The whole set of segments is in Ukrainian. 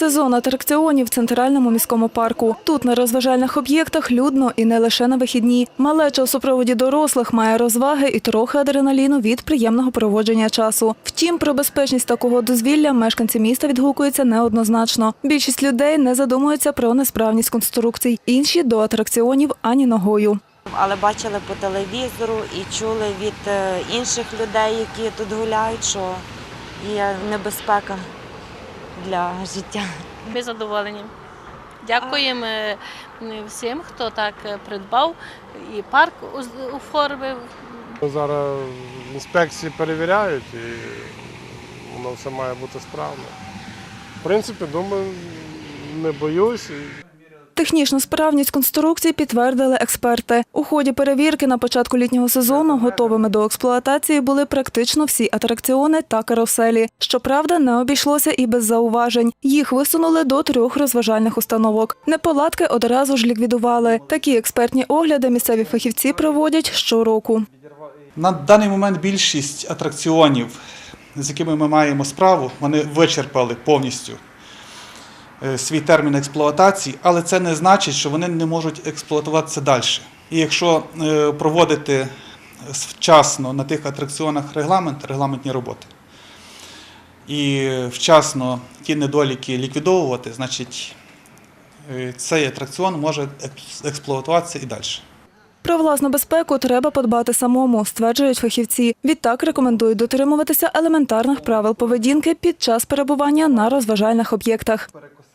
Сезон атракціонів в центральному міському парку. Тут на розважальних об'єктах людно і не лише на вихідні. Малеча у супроводі дорослих має розваги і трохи адреналіну від приємного проводження часу. Втім, про безпечність такого дозвілля мешканці міста відгукуються неоднозначно. Більшість людей не задумуються про несправність конструкцій, інші до атракціонів ані ногою. Але бачили по телевізору і чули від е, інших людей, які тут гуляють, що є небезпека для життя. Ми задоволені. Дякуємо е, всім, хто так е, придбав і парк оформив. Зараз інспекції перевіряють і воно все має бути справно. В принципі, думаю, не боюсь. Технічну справність конструкцій підтвердили експерти. У ході перевірки на початку літнього сезону готовими до експлуатації були практично всі атракціони та каруселі. Щоправда, не обійшлося і без зауважень. Їх висунули до трьох розважальних установок. Неполадки одразу ж ліквідували. Такі експертні огляди місцеві фахівці проводять щороку. На даний момент більшість атракціонів, з якими ми маємо справу, вони вичерпали повністю свій термін експлуатації, але це не значить, що вони не можуть експлуатуватися далі. І якщо е, проводити вчасно на тих атракціонах регламент, регламентні роботи, і вчасно ті недоліки ліквідовувати, значить е, цей атракціон може екс- експлуатуватися і далі. Про власну безпеку треба подбати самому, стверджують фахівці. Відтак рекомендують дотримуватися елементарних правил поведінки під час перебування на розважальних об'єктах.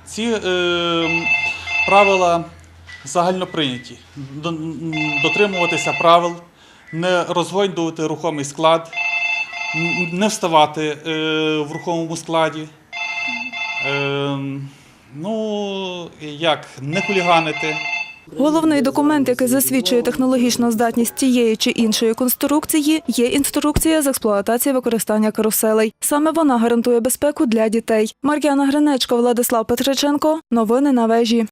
Ці е, правила загальноприйняті. До- Дотримуватися правил, не розгойдувати рухомий склад, не вставати е, в рухомому складі. Е, ну, як, не хуліганити. Головний документ, який засвідчує технологічну здатність тієї чи іншої конструкції, є інструкція з експлуатації використання каруселей. Саме вона гарантує безпеку для дітей. Мар'яна Гринечко, Владислав Петриченко. Новини на вежі.